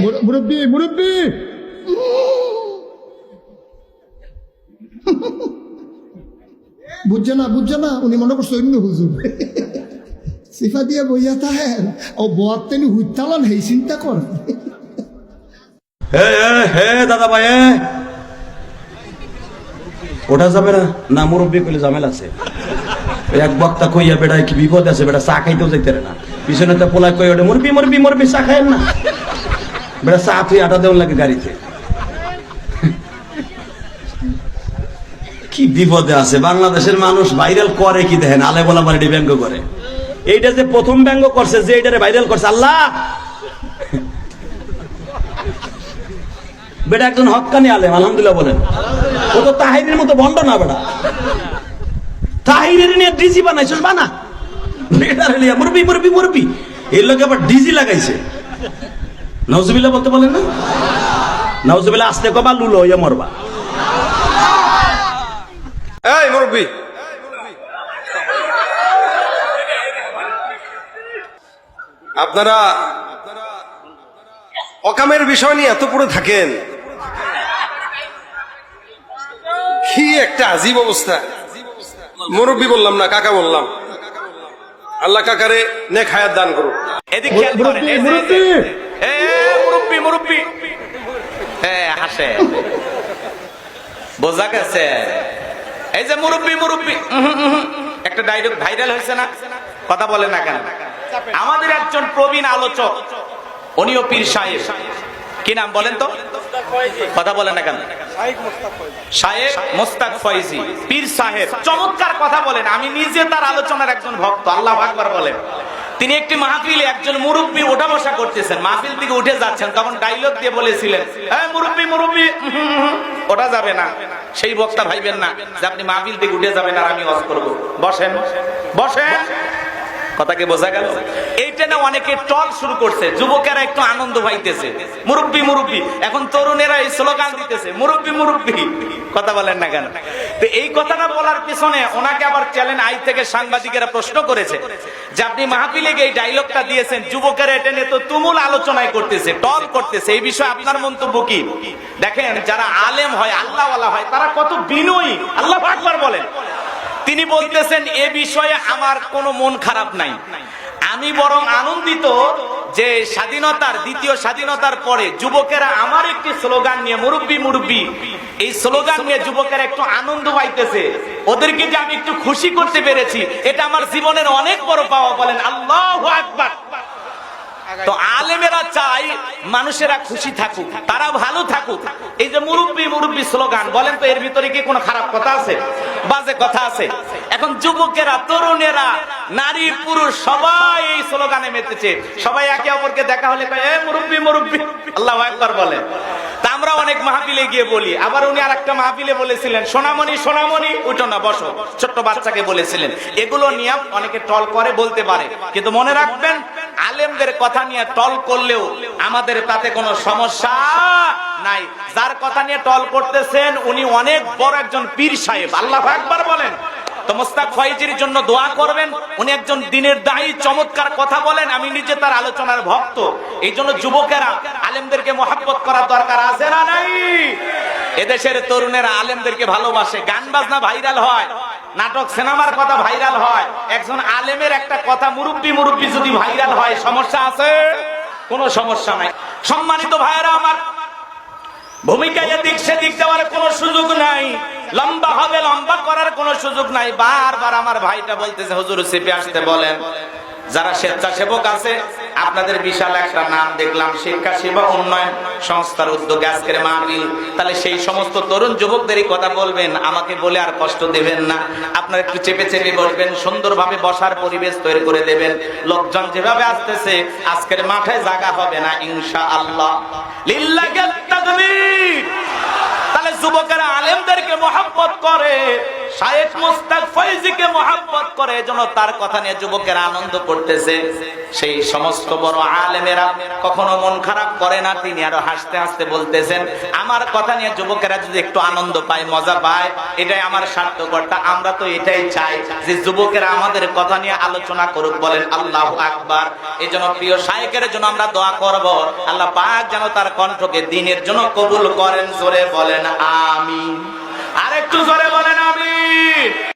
মুর- মুরব্বি মুরব্বি বুঝছে না বুঝছে না উনি মনে করছে অন্য হুজুর সিফা দিয়ে বইয়া তাহেন ও বয়ার তেনি হুইতালান হেই চিন্তা কর হে দাদা ভাই। ওঠা যাবে না না মুরব্বী কইলে ঝামেলা আছে এক বক্তা কইয়া বেড়ায় কি বিপদ আছে বেড়া চা খাইতেও যাইতে না পিছনে তো পোলা কই ওঠে মুরব্বী মুরব্বী মুরব্বী চা খায় না বেড়া চা তুই আটা দেওয়ার লাগে গাড়িতে। কি বিপদে আছে? বাংলাদেশের মানুষ ভাইরাল করে কি দেখেন? আলে বলা বাড়ি ব্যঙ্গ করে। এইটা যে প্রথম ব্যঙ্গ করছে, যে এইটারে ভাইরাল করছে, আল্লাহ! বেটা একজন হকানি আলেম, আলহামদুলিল্লাহ বলেন। ও তো তাহিরের মতো বন্ড না বেটা। তাহিরের নিয়ে ডিজি বানাইছিস, বানা। মুরবি মুরবি মুরবি এর লোকে আবার ডিজি লাগাইছে। নওজুবিল্লাহ বলতে বলেন না? নওজুবিল্লাহ আসতে কবা, লুলো ইয়া মরবা। এই মুরব্বী। আপনারা অকামের বিষয় নিয়ে এত পড়ে থাকেন। কি একটা আজীব অবস্থা। মুরব্বী বললাম না, কাকা বললাম। আল্লাহ কাকারে নেক হায়াত দান করুন এদিক খেয়াল করেন মুরব্বি! এই যে- মুরব্বি এ, মুরব্বি মুরব্বি! এ, হাসে। বোঝা গেছে। এই যে মুরব্বি মুরব্বি! উহুম, উহুম। একটা ডাইরেক্ট ভাইরাল হয়েছে না? কথা বলে না কেন? আমাদের একজন প্রবীণ আলোচক উনিও পীর সাহেব। কি নাম বলেন তো? কথা বলেন না কেন? সাহেব মোস্তাক ফয়েজি পীর সাহেব। চমৎকার কথা বলেন। আমি নিজে তার আলোচনার একজন ভক্ত আল্লাহ আকবার বলেন। তিনি একটি মাহফিলে একজন মুরব্বী ওঠা বসা করতেছেন। মাহফিল থেকে উঠে যাচ্ছেন তখন ডাইলগ দিয়ে বলেছিলেন হ্যাঁ মুরব্বী মুরব্বী উহুম, উহুম, ওটা যাবে না। সেই বক্তা ভাইবেন না যে আপনি মাহফিল থেকে উঠে যাবেন আর আমি অস করব। বসেন বসেন। কথাকে বোঝা গেল? এইটা না অনেকে টল শুরু করছে, যুবকেরা একটু আনন্দ পাইতেছে। মুরব্বি মুরব্বি, এখন তরুণেরা এই স্লোগান দিতেছে, মুরব্বি মুরব্বি। কথা বলেন না কেন? তো এই কথাটা বলার পিছনে ওনাকে আবার চ্যানেল আই থেকে সাংবাদিকেরা প্রশ্ন করেছে যে আপনি মাহফিলে এই ডায়লগটা দিয়েছেন, যুবকেরা এটা নিয়ে তো তুমুল আলোচনায় করতেছে, টল করতেছে। এই বিষয়ে আপনার মন্তব্য কি? দেখেন, যারা আলেম হয়, আল্লাহওয়ালা হয়, তারা কত বিনয়ী। আল্লাহ আকবার বলেন। তিনি বলতেছেন, এ বিষয়ে আমার কোনো মন খারাপ নাই। আমি বরং আনন্দিত যে স্বাধীনতার, দ্বিতীয় স্বাধীনতার পরে যুবকেরা আমার একটি স্লোগান নিয়ে, মুরব্বি মুরব্বি, এই স্লোগান নিয়ে যুবকেরা একটু আনন্দ পাইতেছে। ওদেরকে যে আমি একটু খুশি করতে পেরেছি, এটা আমার জীবনের অনেক বড় পাওয়া, বলেন আল্লাহ আকবার। তো আলেমেরা চাই মানুষেরা খুশি থাকুক, তারা ভালো থাকুক। এই যে মুরব্বী মুরব্বী স্লোগান, বলেন তো এর ভিতরে কি কোনো খারাপ কথা আছে? বাজে কথা আছে। এখন যুবকেরা, তরুণেরা, নারী, পুরুষ, সবাই এই স্লোগানে মেতেছে। সবাই একে অপরকে দেখা হলে কয়, এ মুরব্বী মুরব্বী। আল্লাহ একবার বলে। তা আমরা অনেক মাহফিলে গিয়ে বলি। আবার উনি আর একটা মাহফিলে বলেছিলেন, সোনামণি সোনামণি, উঠো না, বসো। ছোট্ট বাচ্চাকে বলেছিলেন। এগুলো নিয়ে অনেকে টল করে বলতে পারে। কিন্তু মনে রাখবেন, আলেমদের কথা নিয়ে টল করলেও আমাদের তাতে কোনো সমস্যা নাই। যার কথা নিয়ে টল করতেছেন, উনি অনেক বড় একজন পীর সাহেব। আল্লাহ একবার বলেন। নাটক, সিনেমার কথা ভাইরাল হয়। একজন আলেমের একটা কথা মুরব্বি মুরব্বি যদি ভাইরাল হয়, সমস্যা আছে? কোনো সমস্যা নাই। সম্মানিত ভাইয়েরা, আমার এদিক সেদিক দেওয়ার কোনো সুযোগ নাই। লম্বা হবে, লম্বা করার কোনো সুযোগ নাই। বারবার আমার ভাইটা বলতেছে, হুজুর চেপে আসতে বলেন। যারা স্বেচ্ছাসেবক আছে, আপনাদের বিশাল একটা নাম দেখলাম, শিক্ষা সেবা উন্নয়ন সংস্থার উদ্যোগে আজকের মাহফিল। তাহলে সেই সমস্ত তরুণ যুবকদেরই কথা বলবেন, আমাকে বলে আর কষ্ট দেবেন না। আপনারা একটু চেপে চেপে বসবেন, সুন্দরভাবে বসার পরিবেশ তৈরি করে দেবেন। লোকজন যেভাবে আসতেছে, আজকের মাঠে জায়গা হবে না ইনশা আল্লাহ যুবকেরা আলেমদেরকে মহাব্বত করে। শায়েখ মুস্তাক ফৈজিকে মহাব্বত করে এজন্য তার কথা নিয়ে যুবকেরা আনন্দ করতেছে। সেই সমস্ত বড় আলেমেরা কখনো মন খারাপ করে না, তিনি আরও হাসতে হাসতে বলতেছেন, আমার কথা নিয়ে যুবকেরা যদি একটু আনন্দ পায়, মজা পায়, এটাই আমার স্বার্থকর্তা আমরা তো এটাই চাই যে যুবকেরা আমাদের কথা নিয়ে আলোচনা করুক, বলেন, আল্লাহ আকবার। এই জন্য প্রিয় শায়েকের জন্য আমরা দোয়া করব। আল্লাহ পাক যেন তার কণ্ঠকে দিনের জন্য কবুল করেন, জোরে বলেন আমিন আরেকটু জোরে বলেন আমিন।